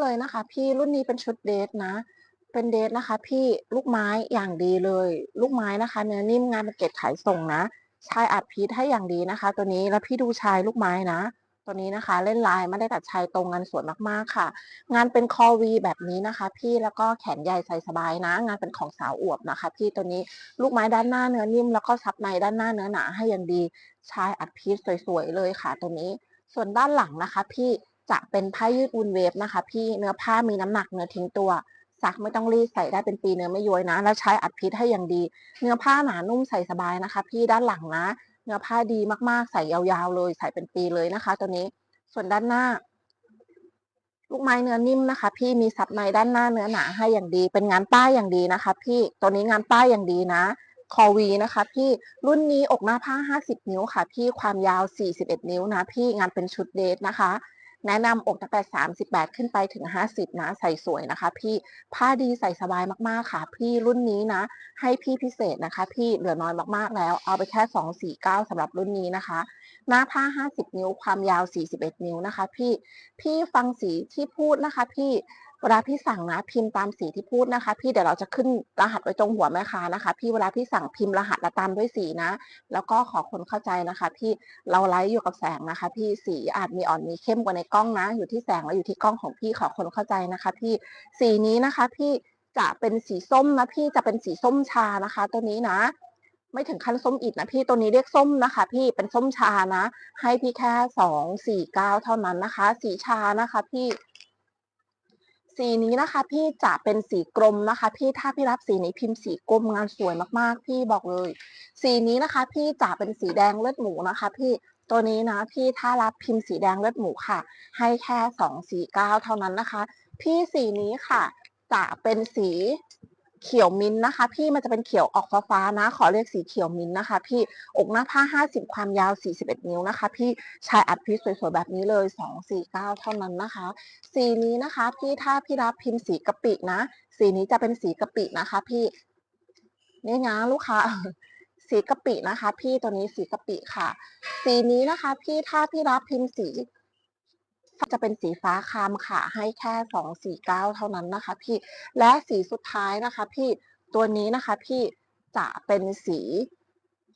เลยนะคะ พี่รุ่นนี้เป็นชุดเดทนะ เป็นเดทนะคะ พี่ลูกไม้อย่างดีเลย ลูกไม้นะคะเนื้อนิ่มงานเป็นเกรดขายส่งนะชายอัดพีทให้อย่างดีนะคะ ตัวนี้แล้วพี่ดูชายลูกไม้นะ ตัวนี้นะคะ เล่นลายไม่ได้ตัดชายตรงงานสวยมากๆค่ะ งานเป็นคอวีแบบนี้นะคะ พี่แล้วก็แขนใหญ่ใส่สบายนะ งานเป็นของสาวอวบนะคะ พี่ตัวนี้ลูกไม้ด้านหน้าเนื้อนิ่ม แล้วก็ซับในด้านหน้าเนื้อหนาให้อย่างดี ชายอัดพีทสวยๆเลยค่ะ ตัวนี้ ส่วนด้านหลังนะคะ พี่ จะเป็นผ้ายืดอุ่นเวฟนะคะ พี่เนื้อผ้ามีน้ำหนักเนื้อทิ้งตัวซักไม่ต้องรีดใส่ได้เป็นปีเนื้อไม่ย้วยนะ แล้วใช้อัดพิษให้อย่างดี เนื้อผ้าหนานุ่มใส่สบายนะคะ พี่ด้านหลังนะ เนื้อผ้าดีมากๆ ใส่ยาวๆเลย ใส่เป็นปีเลยนะคะ ตัวนี้ส่วนด้านหน้า ลูกไม้เนื้อนิ่มนะคะ พี่มีสับในด้านหน้าเนื้อหนาให้อย่างดี เป็นงานป้ายอย่างดีนะคะ พี่ตัวนี้งานป้ายอย่างดีนะคอวีนะคะ พี่รุ่นนี้อกหน้าผ้า 50 นิ้วค่ะ พี่ความยาว 41 นิ้วนะ พี่งานเป็นชุดเดทนะคะ แนะนำอกตั้งแต่ 38 ขึ้นไปถึง 50 นะ ใส่สวยนะคะ พี่ผ้าดีใส่สบายมากๆค่ะ พี่รุ่นนี้นะ ให้พี่พิเศษนะคะ พี่เหลือน้อยมากๆแล้ว เอาไปแค่ 249สำหรับรุ่นนี้นะคะ หน้าผ้า 50 นิ้วความยาว 41 นิ้วนะคะ พี่พี่ฟังสีที่พูดนะคะ พี่ เวลาพี่สั่งนะพิมพ์ตามสีที่พูดนะคะ พี่เดี๋ยวเราจะขึ้นรหัสไว้ตรงหัวแม่ค้านะคะ พี่เวลาพี่สั่งพิมพ์รหัสและตามด้วยสีนะ แล้วก็ขอคนเข้าใจนะคะ พี่เราไลฟ์อยู่กับแสงนะคะ พี่สีอาจมีอ่อนมีเข้มกว่าในกล้องนะ อยู่ที่แสงและอยู่ที่กล้องของพี่ขอคนเข้าใจนะคะ พี่สีนี้นะคะ พี่จะเป็นสีส้มนะพี่จะเป็นสีส้มชานะคะ ตัวนี้นะ ไม่ถึงขั้นส้มอิดนะพี่ตัวนี้เรียกส้มนะคะ พี่เป็นส้มชานะ ให้พี่แค่สองสี่เก้าเท่านั้นนะคะ สีชานะคะ พี่ สีนี้นะคะ พี่จะเป็นสีกรมนะคะ พี่ถ้าพี่รับสีนี้พิมพ์สีกรมงานสวยมากๆ พี่บอกเลย สีนี้นะคะ พี่จะเป็นสีแดงเลือดหมูนะคะ พี่ตัวนี้นะพี่ถ้ารับพิมพ์สีแดงเลือดหมูค่ะ ให้แค่สองสีเก้าเท่านั้นนะคะ พี่สีนี้ค่ะ จะเป็นสี เขียวมิ้นนะคะ พี่มันจะเป็นเขียวออกฟ้าๆนะ ขอเรียกสีเขียวมิ้นนะคะ พี่อกหน้าผ้า 50 ความยาว 41 นิ้วนะคะ พี่ชายอัดพีซสวยๆแบบนี้เลย 249 เท่านั้นนะคะ สีนี้นะคะ พี่ถ้าพี่รับพิมพ์สีกะปินะ สีนี้จะเป็นสีกะปินะคะ พี่นี่นะลูกค้าสีกะปินะคะ พี่ตัวนี้สีกะปิค่ะ สีนี้นะคะ พี่ถ้าพี่รับพิมพ์สี จะเป็นสีฟ้าคามค่ะ ให้แค่สองสี่เก้าเท่านั้นนะคะ พี่ และสีสุดท้ายนะคะ พี่ ตัวนี้นะคะพี่จะเป็นสี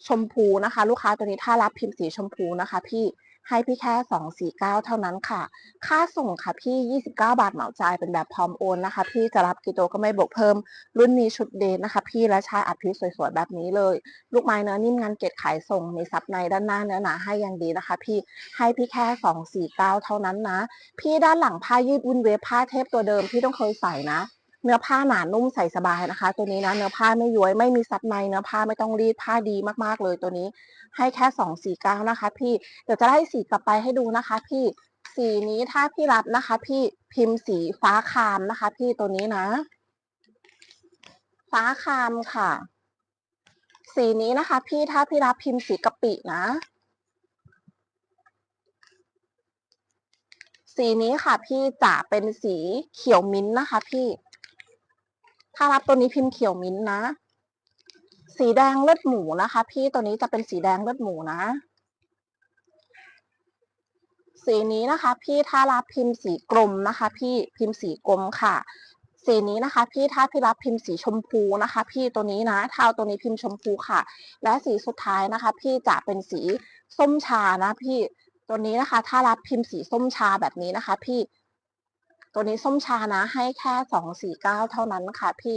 ชมพูนะคะ ลูกค้าตัวนี้ถ้ารับพิมพ์สีชมพูนะคะ พี่ ให้พี่แค่สองสี่เก้าเท่านั้นค่ะ ค่าส่งค่ะพี่ยี่สิบเก้าบาทเหมาจ่ายเป็นแบบพร้อมโอนนะคะ พี่จะรับกี่ตัวก็ไม่บวกเพิ่ม รุ่นนี้ชุดเดทนะคะ พี่และชายอัดพิสวยๆแบบนี้เลย ลูกไม้เนื้อนิ่มงานเกล็ดขายส่งมีซับในด้านหน้าเนื้อหนาให้อย่างดีนะคะ พี่ให้พี่แค่สองสี่เก้าเท่านั้นนะ พี่ด้านหลังผ้ายืดวุ้นเวฟผ้าเทปตัวเดิมที่ต้องเคยใส่นะ เนื้อผ้าหนานุ่มใส่สบายนะคะ ตัวนี้นะเนื้อผ้าไม่ย้วยไม่มีซับในเนื้อผ้าไม่ต้องรีดผ้าดีมากๆเลยตัวนี้ ให้แค่สองสี่เก้านะคะ พี่เดี๋ยวจะไล่สีกลับไปให้ดูนะคะ พี่สีนี้ถ้าพี่รับนะคะ พี่พิมพ์สีฟ้าคามนะคะ พี่ตัวนี้นะ ฟ้าคามค่ะ สีนี้นะคะ พี่ถ้าพี่รับพิมพ์สีกะปินะสีนี้ค่ะ พี่จะเป็นสีเขียวมิ้นท์นะคะ พี่ ถ้ารับตัวนี้พิมพ์เขียวมิ้นนะ สีแดงเลือดหมูนะคะ พี่ตัวนี้จะเป็นสีแดงเลือดหมูนะ สีนี้นะคะ พี่ถ้ารับพิมพ์สีกลมนะคะ พี่พิมพ์สีกลมค่ะ สีนี้นะคะ พี่ถ้าพี่รับพิมพ์สีชมพูนะคะ พี่ตัวนี้นะเทาตัวนี้พิมพ์ชมพูค่ะ และสีสุดท้ายนะคะ พี่จะเป็นสีส้มชานะ พี่ตัวนี้นะคะ ถ้ารับพิมพ์สีส้มชาแบบนี้นะคะ พี่ ตัวนี้ส้มชานะให้แค่สองสี่เก้าเท่านั้นค่ะพี่